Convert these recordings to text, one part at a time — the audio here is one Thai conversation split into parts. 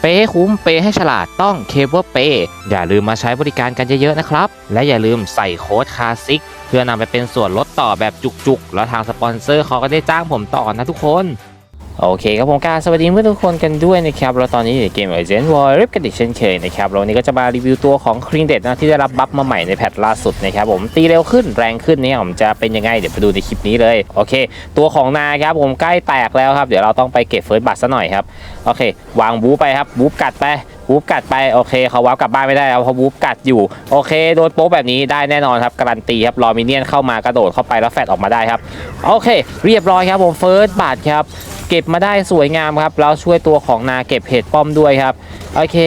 เปย์ให้คุ้มเปย์ให้ฉลาดต้องเคเบิลเปย์อย่าลืมมาใช้บริการกันเยอะๆนะครับ และอย่าลืมใส่โค้ดคาซิกเพื่อนำไปเป็นส่วนลดต่อแบบจุกๆ แล้วทางสปอนเซอร์เขาก็ได้จ้างผมต่อนะทุกคน โอเคครับผมการสวัสดีเพื่อนทุกคนกันด้วยนะครับเราตอนนี้อยู่ในเกม a g e n t War ริบกันอีกเช่นเคยนะครับเรานนี้ก็จะมารีวิวตัวของครีนเดดนะที่ได้รับบัฟมาใหม่ในแพทล่าสุดนะครับผมตีเร็วขึ้นแรงขึ้นเนี่ยผมจะเป็นยังไงเดี๋ยวไปดูในคลิปนี้เลยโอเค ตัวของนาครับผมใกล้แตกแล้วครับเดี๋ยวเราต้องไปเก็บเฟิร์สบัตซะหน่อยครับโอเค วางบูไปครับบูกัดไปบูกัดไปโอเคเขาว้าวกลับบ้านไม่ได้แล้วเพราะบูกัดอยู่โอเคโดนโป๊แบบนี้ได้แน่นอนครับการันตีครับรอมิเนียนเข้ามากระโดดเข้าไปแล้วแฟดออกมาได้ครับโอเค เรียบร้อยครับผมเฟิร์สบัตครับ เก็บมาได้สวยงามครับแล้วช่วยตัวของนาเก็บเห็ดป้อมด้วยครับโอเค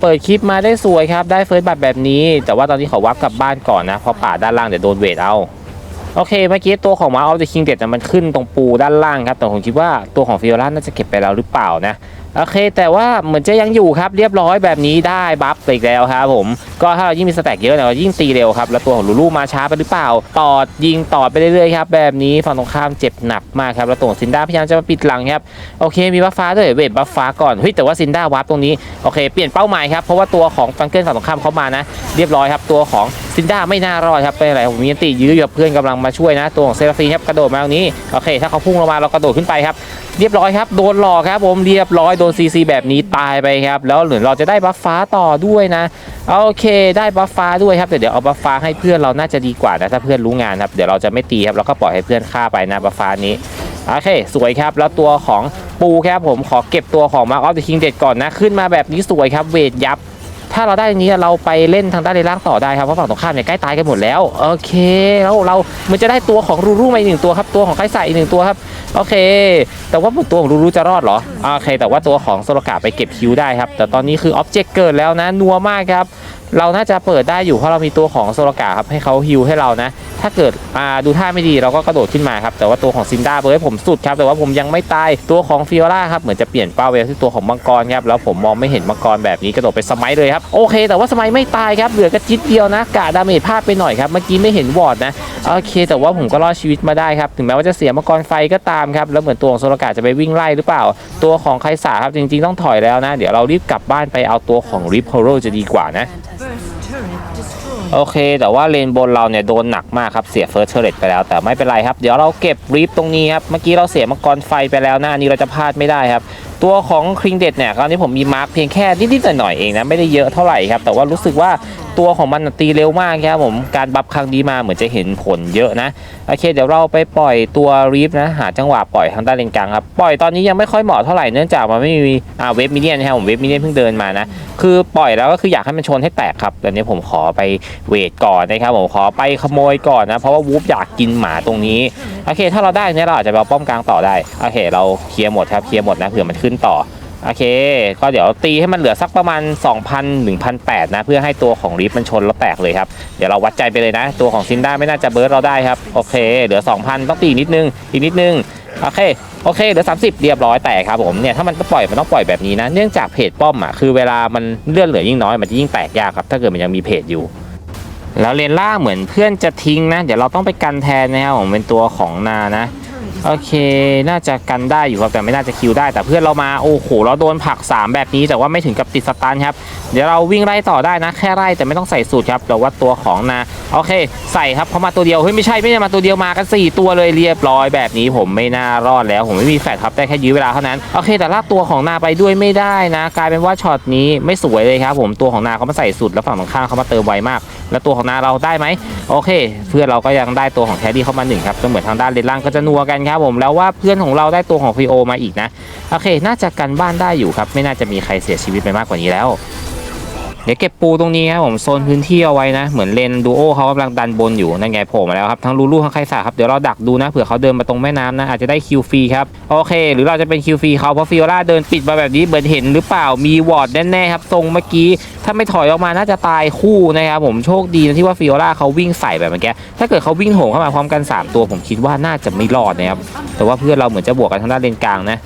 เปิดคลิปมาได้สวยครับ ได้เฟิร์สบัตแบบนี้ แต่ว่าตอนนี้ขอวับกลับบ้านก่อนนะเพราะป่าด้านล่างเดี๋ยวโดนเวทเอาโอเคเมื่อกี้ตัวของมาออฟเดอะคิงเด็ดมันขึ้นตรงปูด้านล่างครับแต่ผมคิดว่าตัวของฟิโอล่าน่าจะเก็บไปแล้วหรือเปล่านะ โอเค แต่ว่าเหมือนจะยังอยู่ครับเรียบร้อยแบบนี้ได้บัฟอีกแล้วครับผมก็ถ้าเรายิ่งมีสแต็กเยอะเนี่ยเรายิ่งตีเร็วครับแล้วตัวของลูลูมาช้าไปหรือเปล่าต่อยิงต่อไปเรื่อยๆครับแบบนี้ฝั่งตรงข้ามเจ็บหนักมากครับแล้วตัวของซินด้าพยายามจะมาปิดหลังครับโอเคมีบัฟฟ้าด้วยเวทบัฟฟ้าก่อนเฮ้ยแต่ว่าซินด้าวาร์ปตรงนี้โอเคเปลี่ยนเป้าหมายครับเพราะว่าตัวของฟังเกิลฝั่งตรงข้ามเขามานะ เรียบร้อยครับตัวของซินด้าไม่น่ารอดครับเป็นอะไรผมมีติยื้ออยู่เพื่อนกำลังมาช่วยนะ ตัวของเซราฟีครับกระโดดมาตรงนี้โอเค ถ้าเขาพุ่งลงมาเรากระโดดขึ้นไปครับเรียบร้อยครับโดนหลอกครับผมเรียบร้อยโดนซีซีแบบนี้ตายไปครับ แล้วเหลือเราจะได้บัฟฟ้าต่อด้วยนะ โอเค ได้บัฟฟ้าด้วยครับ เดี๋ยวเอาบัฟฟ้าให้เพื่อนเราน่าจะดีกว่านะ ถ้าเพื่อนรู้งานครับ เดี๋ยวเราจะไม่ตีครับเราก็ปล่อยให้เพื่อนฆ่าไปนะบัฟฟ้านี้ โอเค สวยครับ แล้วตัวของปูครับผม ขอเก็บตัวของ Mark of the King เด็ดก่อนนะ ขึ้นมาแบบนี้สวยครับ เวทยับ ถ้าเราได้อย่างนี้เราไปเล่นทางด้านในล่างต่อได้ครับเพราะฝั่งตรงข้ามเนี่ยใกล้ตายกันหมดแล้วโอเค แล้วเรามันจะได้ตัวของรูรูมาอีกหนึ่งตัวครับตัวของไคใส่อีกหนึ่งตัวครับโอเค แต่ว่าตัวของรูรูจะรอดเหรอโอเค แต่ว่าตัวของโซโลกาไปเก็บคิวได้ครับแต่ตอนนี้คือออบเจกต์เกิดแล้วนะนัวมากครับ เราน่าจะเปิดได้อยู่เพราะเรามีตัวของโซลกาครับให้เขาฮิวให้เรานะ ถ้าเกิดดูท่าไม่ดีเราก็กระโดดขึ้นมาครับแต่ว่าตัวของซินด้าเบอร์ให้ผมสุดครับแต่ว่าผมยังไม่ตายตัวของฟิโอล่าครับเหมือนจะเปลี่ยนเป้าไปที่ตัวของมังกรครับแล้วผมมองไม่เห็นมังกรแบบนี้กระโดดไปสมัยเลยครับโอเค แต่ว่าสมัยไม่ตายครับเหลือกระจิตเดียวนะกะดาเมจพลาดไปหน่อยครับเมื่อกี้ไม่เห็นวอร์ดนะโอเค แต่ว่าผมก็รอดชีวิตมาได้ครับถึงแม้ว่าจะเสียมังกรไฟก็ตามครับแล้วเหมือนตัวของโซลกาจะไปวิ่งไล่หรือเปล่า ตัวของไคสาครับจริง ๆ ต้องถอยแล้วนะ เดี๋ยวเรารีบกลับบ้านไปเอาตัวของริปโฮโรจะดีกว่านะ โอเค แต่ว่าเลนบนเราเนี่ยโดนหนักมากครับเสียเฟิร์สเทอร์เรตไปแล้ว แต่ไม่เป็นไรครับ เดี๋ยวเราเก็บรีฟตรงนี้ครับ เมื่อกี้เราเสียมังกรไฟไปแล้วนะอันนี้เราจะพลาดไม่ได้ครับ ตัวของคริงเด็ดเนี่ยคราวนี้ผมมีมาร์คเพียงแค่นิดๆหน่อยๆเองนะไม่ได้เยอะเท่าไหร่ครับแต่ว่ารู้สึกว่าตัวของมันตีเร็วมากครับผมการบัฟครั้งนี้มาเหมือนจะเห็นผลเยอะนะโอเคเดี๋ยวเราไปปล่อยตัวรีฟนะหาจังหวะปล่อยทางด้านเลนกลางครับปล่อยตอนนี้ยังไม่ค่อยเหมาะเท่าไหร่เนื่องจากมันไม่มีอ่าเวฟมิเนียนนะครับผมเวฟมิเนียนเพิ่งเดินมานะคือปล่อยแล้วก็คืออยากให้มันชนให้แตกครับแต่นี้ผมขอไปเวทก่อนนะครับผมขอไปขโมยก่อนนะเพราะว่าวูฟอยากกินหมาตรงนี้โอเค ถ้าเราได้เนี่ยเราอาจจะไปป้อมกลางต่อได้โอเค เราเคลียร์หมดครับเคลียร์หมดนะเผื่อมันขึ้นต่อโอเค ก็เดี๋ยวตีให้มันเหลือสักประมาณ 2,000 1,800 นะ เพื่อให้ตัวของริฟมันชนแล้วแตกเลยครับ เดี๋ยวเราวัดใจไปเลยนะ ตัวของซินด้าไม่น่าจะเบิร์ดเราได้ครับ โอเค เหลือ 2,000 ต้องตีนิดนึง อีกนิดนึง โอเค โอเค เหลือ 30 เรียบร้อยแตกครับผม เนี่ย ถ้ามันปล่อย มันต้องปล่อยแบบนี้นะ เนื่องจากเพจป้อมอะ คือเวลามันเลื่อนเหลือยิ่งน้อย มันจะยิ่งแตกยากครับ ถ้าเกิดมันยังมีเพจอยู่แล้วเลนล่าเหมือนเพื่อนจะทิ้งนะ เดี๋ยวเราต้องไปกันแทนนะครับผมเป็นตัวของนานะ โอเคน่าจะกันได้อยู่ครับแต่ไม่น่าจะคิวได้ แต่เพื่อนเรามาโอ้โหเราโดนผลัก 3 แบบนี้แต่ว่าไม่ถึงกับติดสตันครับเดี๋ยวเราวิ่งไล่ต่อได้นะแค่ไล่แต่ไม่ต้องใส่สูตรครับแต่ว่าตัวของนาโอเค ใส่ครับเพรามาตัวเดียวเฮ้ยไม่ใช่ไม่ใช่มาตัวเดียวมากัน 4 ตัวเลยเรียบร้อยแบบนี้ผมไม่น่ารอดแล้ว ผมไม่มีแฟลครับได้แค่ยื้อเวลาเท่านั้นโอเค แต่ลากตัวของนาไปด้วยไม่ได้นะ กลายเป็นว่าช็อตนี้ไม่สวยเลยครับผมตัวของนาเขามาใส่สูตรแล้วฝั่งตรงข้ามเขามาเติมไวมาก แล้วตัวของนาเราได้ไหมโอเค เพื่อนเราก็ยังได้ตัวของแคดดี้เข้ามาหนึ่งครับก็เหมือนทางด้านเลนล่างก็จะนัวกันครับผมแล้วว่าเพื่อนของเราได้ตัวของฟีโอมาอีกนะโอเค น่าจะกันบ้านได้อยู่ครับ ไม่น่าจะมีใครเสียชีวิตไปมากกว่านี้แล้ว เดี๋ยวเก็บปูตรงนี้ครับผมโซนพื้นที่เอาไว้นะ เหมือนเลนดูโอเขากำลังดันบนอยู่นั่นไงโผล่มาแล้วครับทั้งลูลูทั้งไคสาครับเดี๋ยวเราดักดูนะเผื่อเขาเดินมาตรงแม่น้ำนะอาจจะได้คิวฟรีครับโอเค หรือเราจะเป็นคิวฟรีเขาเพราะฟิโอล่าเดินปิดมาแบบนี้เบิร์นเห็นหรือเปล่ามีวอร์ดแน่ๆครับทรงเมื่อกี้ถ้าไม่ถอยออกมาน่าจะตายคู่นะครับผมโชคดีนะที่ว่าฟิโอล่าเขาวิ่งใส่แบบเมื่อกี้ถ้าเกิดเขาวิ่งโถงเข้ามาพร้อมกัน 3 ตัวผมคิดว่าน่าจะไม่รอดนะครับแต่ว่าเพื่อนเราเหมือนจะบวกกันทางด้านเลนกลางนะ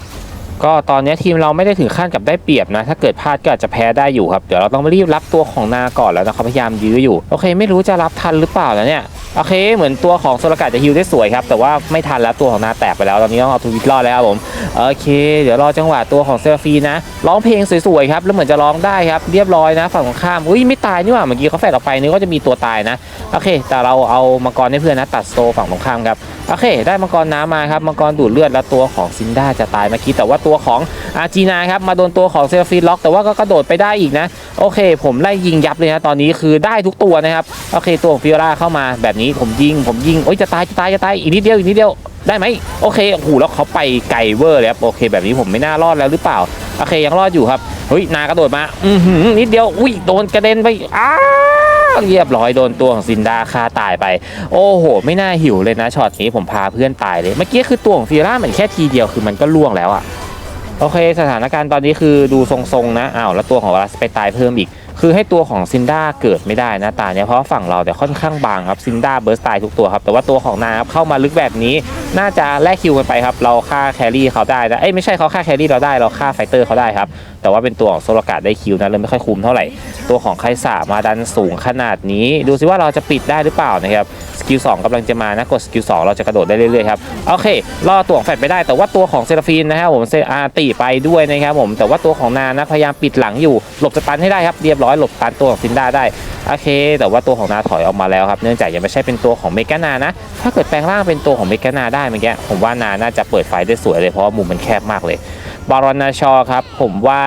ก็ตอนนี้ทีมเราไม่ได้ถึงขั้นกับได้เปรียบนะ ถ้าเกิดพลาดก็อาจจะแพ้ได้อยู่ครับ เดี๋ยวเราต้องรีบรับตัวของนาก่อนแล้วนะเขาพยายามยื้ออยู่ โอเค ไม่รู้จะรับทันหรือเปล่านะเนี่ย โอเค เหมือนตัวของโซลกาจะฮิวได้สวยครับ แต่ว่าไม่ทันแล้วตัวของนาแตกไปแล้ว ตอนนี้ต้องเอาทวิตรอดแล้วครับผม โอเค เดี๋ยวรอจังหวะตัวของเซราฟีนะ ร้องเพลงสวยๆครับ แล้วเหมือนจะร้องได้ครับ เรียบร้อยนะ ฝั่งของข้ามอุ้ยไม่ตายนี่หว่า เมื่อกี้เขาแฟดออกไปนึกว่าจะมีตัวตายนะ โอเค แต่เราเอามังกรให้เพื่อนนะ ตัดโซฝั่งตรงข้ามครับ โอเค ได้มังกรน้ำมาครับ มังกรดูดเลือด แล้วตัวของซินด้าจะตายเมื่อกี้ แต่ว่าตัวของอาจีนาครับ มาโดนตัวของเซราฟีล็อก แต่ว่าก็กระโดดไปได้อีกนะ โอเค ผมไล่ยิงยับเลยนะ ตอนนี้คือได้ทุกตัวนะครับ โอเค ตัวของฟิโอราเข้ามาแบบนี้ี้ผมยิงผมยิงโอ้ยจะตายจะตายจะตายอีกนิดเดียวอีกนิดเดียวได้ไหมโอเคโอ้โหแล้วเขาไปไกลเวอร์เลยครับโอเค แบบนี้ผมไม่น่ารอดแล้วหรือเปล่าโอเคยังรอดอยู่ครับเฮ้ยนากระโดดมาอือหือนิดเดียวอุ้ยโดนกระเด็นไปอ้าเรียบร้อยโดนตัวของซินดาฆ่าตายไป โอ้โห ไม่น่าหิวเลยนะช็อตนี้ผมพาเพื่อนตายเลยเมื่อกี้คือตัวของฟิโอราเหมือนแค่ทีเดียวคือมันก็ล่วงแล้วอะโอเค สถานการณ์ตอนนี้คือดูทรงๆนะอ้าวแล้วตัวของวาลัสไปตายเพิ่มอีก คือให้ตัวของซินด้าเกิดไม่ได้นะตาเนี่ยเพราะฝั่งเราเนี่ยค่อนข้างบางครับซินด้าเบิร์สตายทุกตัวครับแต่ว่าตัวของนาครับเข้ามาลึกแบบนี้ น่าจะแลกคิวกันไปครับเราฆ่าแครี่เขาได้นะเอ้ยไม่ใช่เขาฆ่าแครี่เราได้เราฆ่าไฟเตอร์เขาได้ครับแต่ว่าเป็นตัวของโซลกาดได้คิวนะเลยไม่ค่อยคุ้มเท่าไหร่ ตัวของไคสามาดันสูงขนาดนี้ ดูสิว่าเราจะปิดได้หรือเปล่านะครับสกิล2กำลังจะมานะกดสกิล2เราจะกระโดดได้เรื่อยๆครับโอเคล่อตัวของแฟดไปได้แต่ว่าตัวของเซราฟีนนะครับผมเซอาตีไปด้วยนะครับผมแต่ว่าตัวของนานะพยายามปิดหลังอยู่หลบสตันให้ได้ครับเรียบร้อยหลบสตันตัวของซินด้าได้โอเค แต่ว่าตัวของนาถอยออกมาแล้วครับ เนื่องจากยังไม่ใช่เป็นตัวของเมกานานะ ถ้าเกิดแปลงร่างเป็นตัวของเมกานาได้เมื่อกี้ผมว่านาน่าจะเปิดไฟได้สวยเลยเพราะว่ามุมมันแคบมากเลย บรอนนาชอครับ ผมว่า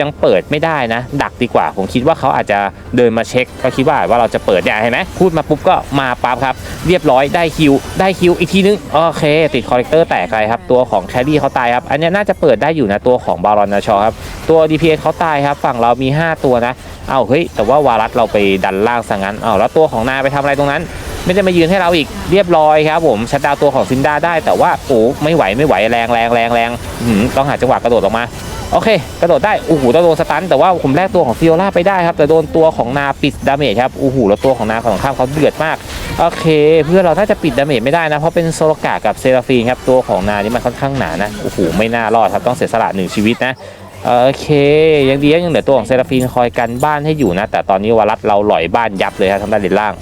ยังเปิดไม่ได้นะ ดักดีกว่า ผมคิดว่าเขาอาจจะเดินมาเช็คก็คิดว่าว่าเราจะเปิดเนี่ยเห็นไหมพูดมาปุ๊บก็มาปั๊บครับ เรียบร้อยได้คิว ได้คิวอีกทีนึง โอเค ติดคอ r เลกเตอร์แตกไปครับ ตัวของแคดดี้เขาตายครับ อันนี้น่าจะเปิดได้อยู่นะ ตัวของบารอนนาชอครับ ตัว DPS เขาตายครับ ฝั่งเรามี 5 ตัวนะ เอ้าเฮ้ย แต่ว่าวารัสเราไปดันล่างซะงั้นเอาแล้วตัวของนาไปทำอะไรตรงนั้น ไม่ได้มายืนให้เราอีกเรียบร้อยครับผมชัดดาวตัวของซินดาได้แต่ว่าโอ้ไม่ไหวไม่ไหวแรงแรงแรงแรงอื้อหือต้องหาจังหวะกระโดดออกมาโอเค กระโดดได้โอ้โหต้องโดนสตันแต่ว่าผมแลกตัวของฟิโอล่าไปได้ครับแต่โดนตัวของนาปิดดาเมจครับโอ้โหแล้วตัวของนาของข้ามเขาเดือดมากโอเค เพื่อเราถ้าจะปิดดาเมจไม่ได้นะเพราะเป็นโซโลกากับเซราฟีนครับตัวของนานี่มันค่อนข้างหนานะโอ้โหไม่น่ารอดครับต้องเสียสละหนึ่งชีวิตนะโอเค ยังดียังเหลือตัวของเซราฟีนคอยกันบ้านให้อยู่นะ แต่ตอนนี้วารัสเราหล่อยบ้านยับเลยครับทางด้านเลนล่าง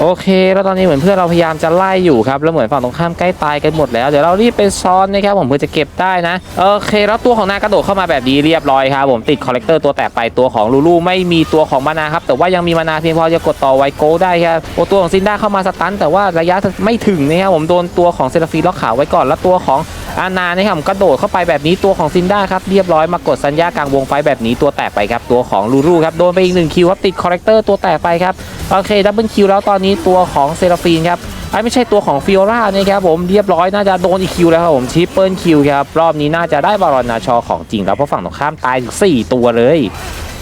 โอเค แล้วตอนนี้เหมือนเพื่อนเราพยายามจะไล่อยู่ครับ แล้วเหมือนฝั่งตรงข้ามใกล้ตายกันหมดแล้ว เดี๋ยวเรารีบไปซ้อนนะครับผมเพื่อจะเก็บได้นะ โอเค แล้วตัวของนากระโดดเข้ามาแบบนี้เรียบร้อยครับผมติดคอลเลกเตอร์ตัวแตกไปตัวของลูลูไม่มีตัวของมานาครับ แต่ว่ายังมีมานาเพียงพอจะกดต่อไวโก้ได้ครับโอ้ตัวของซินด้าเข้ามาสตันแต่ว่าระยะไม่ถึงนะครับผมโดนตัวของเซราฟีล็อกขาไว้ก่อน แล้วตัวของ อานานะครับกระโดดเข้าไปแบบนี้ตัวของซินด้าครับเรียบร้อยมากดสัญญากลางวงไฟแบบนี้ตัวแตกไปครับตัวของลูลูครับโดนไปอีกหนึ่งคิวครับติดคอเลกเตอร์ตัวแตกไปครับโอเคดับเบิลคิวแล้วตอนนี้ตัวของเซราฟีนครับไอ้ไม่ใช่ตัวของฟิโอรานะครับผมเรียบร้อยน่าจะโดนอีกคิวแล้วครับผมชิปเปิลคิวครับรอบนี้น่าจะได้บารอนนาชอของจริงแล้วเพราะฝั่งตรงข้ามตายถึง4ตัวเลย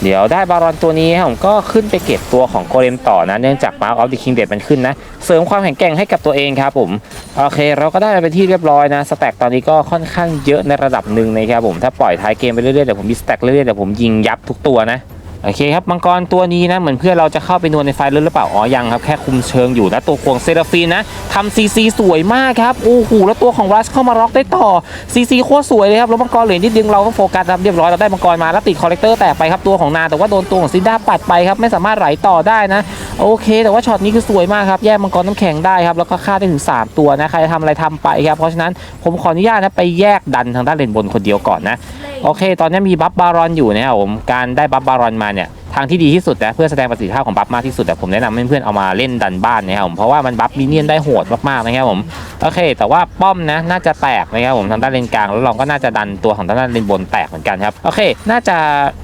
เดี๋ยวได้บารอนตัวนี้ผมก็ขึ้นไปเก็บตัวของโกเลมต่อนะ เนื่องจากมาร์คออฟดิคิงเดมันขึ้นนะ เสริมความแข็งแกร่งให้กับตัวเองครับผม โอเค เราก็ได้ไปเป็นที่เรียบร้อยนะ สแต็กตอนนี้ก็ค่อนข้างเยอะในระดับหนึ่งนะครับผม ถ้าปล่อยท้ายเกมไปเรื่อยๆเดี๋ยวผมมีสแต็กเรื่อยๆเดี๋ยวผมยิงยับทุกตัวนะ โอเคครับมังกรตัวนี้นะเหมือนเพื่อนเราจะเข้าไปนวลในไฟล์หรือเปล่าอ๋อยังครับแค่คุมเชิงอยู่นะตัวควงเซราฟีนนะทำซีซีสวยมากครับโอ้โหแล้วตัวของรัสเข้ามาล็อกได้ต่อซีซีโคตรสวยเลยครับแล้วมังกรเหลือนิดนึงเราก็โฟกัสครับเรียบร้อยเราได้มังกรมาแล้วติดคอลเลกเตอร์แตกไปครับตัวของนาแต่ว่าโดนตัวของซินด้าปัดไปครับไม่สามารถไหลต่อได้นะโอเค แต่ว่าช็อตนี้คือสวยมากครับแยกมังกรน้ำแข็งได้ครับแล้วก็ฆ่าได้ถึงสามตัวนะใครจะทำอะไรทำไปครับเพราะฉะนั้นผมขออนุญาตนะไปแยกดันทางด้านเลนบนคนเดียวก่อนนะโอเค ตอนนี้มีบัฟบารอนอยู่นะครับผมการได้บัฟบารอนมาเนี่ย ทางที่ดีที่สุดนะเพื่อแสดงประสิทธิภาพของบัฟมากที่สุดแต่ผมแนะนำให้เพื่อนๆเอามาเล่นดันบ้านนะครับผมเพราะว่ามันบัฟมินเนี่ยนได้โหดมากๆนะครับผมโอเค แต่ว่าป้อมนะน่าจะแตกนะครับผมทางด้านเลนกลางแล้วเราก็น่าจะดันตัวของทางด้านเลนบนแตกเหมือนกันครับโอเค น่าจะ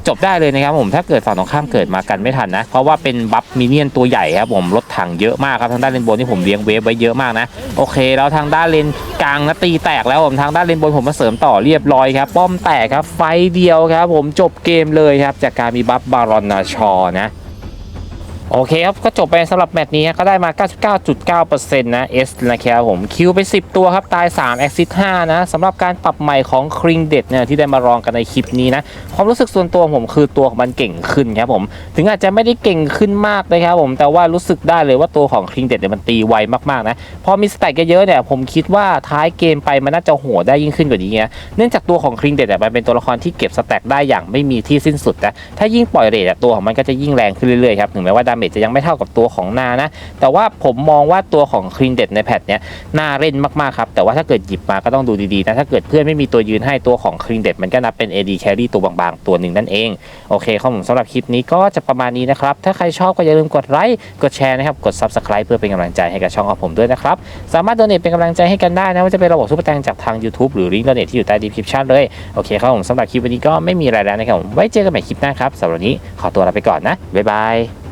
จบได้เลยนะครับผมถ้าเกิดฝั่งตรงข้ามเกิดมากันไม่ทันนะเพราะว่าเป็นบัฟมินเนี่ยนตัวใหญ่ครับผมรถถังเยอะมากครับทางด้านเลนบนที่ผมเลี้ยงเวฟไว้เยอะมากนะโอเค แล้วทางด้านเลนกลางนะตีแตกแล้วผมทางด้านเลนบนผมมาเสริมต่อเรียบร้อยครับป้อมแตกครับไฟเดียวครับผมจบเกมเลยครับจากการมีบัฟบารอนนานาชอนะ โอเคครับ ก็จบไปสำหรับแมตช์นี้ก็ได้มา 99.9%นะ S นะครับผมคิวไป 10 ตัวครับ ตาย3 e x i t 5นะสำหรับการปรับใหม่ของคริงเด็ดเนี่ยที่ได้มาลองกันในคลิปนี้นะ ความรู้สึกส่วนตัวผมคือตัวของมันเก่งขึ้นครับผม ถึงอาจจะไม่ได้เก่งขึ้นมากนะครับผม แต่ว่ารู้สึกได้เลยว่าตัวของคริงเด็ดเนี่ยมันตีไวมากๆนะ พอมีสแต็กเยอะๆเนี่ยผมคิดว่าท้ายเกมไปมันน่าจะโหดได้ยิ่งขึ้นกว่านี้นะเนื่องจากตัวของคริงเด็ดเนี่ยมันเป็นตัวละครที่เก็บสแต็กได้อย่างไม่มีที่สิ้นสุดนะถ้ายิ่งปล่อยเรทตัวของมันก็จะยิ่งแรงขึ้นเรื่อยๆครับถึงแม้ว่าเมจจะยังไม่เท่ากับตัวของนานะ แต่ว่าผมมองว่าตัวของครีนเด็ดในแพทเนี้ยน่าเล่นมากๆครับ แต่ว่าถ้าเกิดหยิบมาก็ต้องดูดีๆนะ ถ้าเกิดเพื่อนไม่มีตัวยืนให้ตัวของครีนเด็ดมันก็นับเป็น AD Carry ตัวบางๆ ตัวหนึ่งนั่นเอง โอเคครับผมสำหรับคลิปนี้ก็จะประมาณนี้นะครับ ถ้าใครชอบก็อย่าลืมกดไลค์กดแชร์นะครับกด Subscribe เพื่อเป็นกำลังใจให้กับช่องของผมด้วยนะครับสามารถโดเนทเป็นกำลังใจให้กันได้นะว่าจะเป็นระบบซุปเปอร์แตงจากทาง YouTube หรือลิงก์โดเนทที่อยู่ใต้ดีคริปชันเลยโอเคครับผมสำหรับคลิปวันนี้ก็ไม่มีอะไรแล้วนะครับผมไว้เจอกันใหม่คลิปหน้าครับสำหรับวันนี้ขอตัวลาไปก่อนนะบ๊ายบาย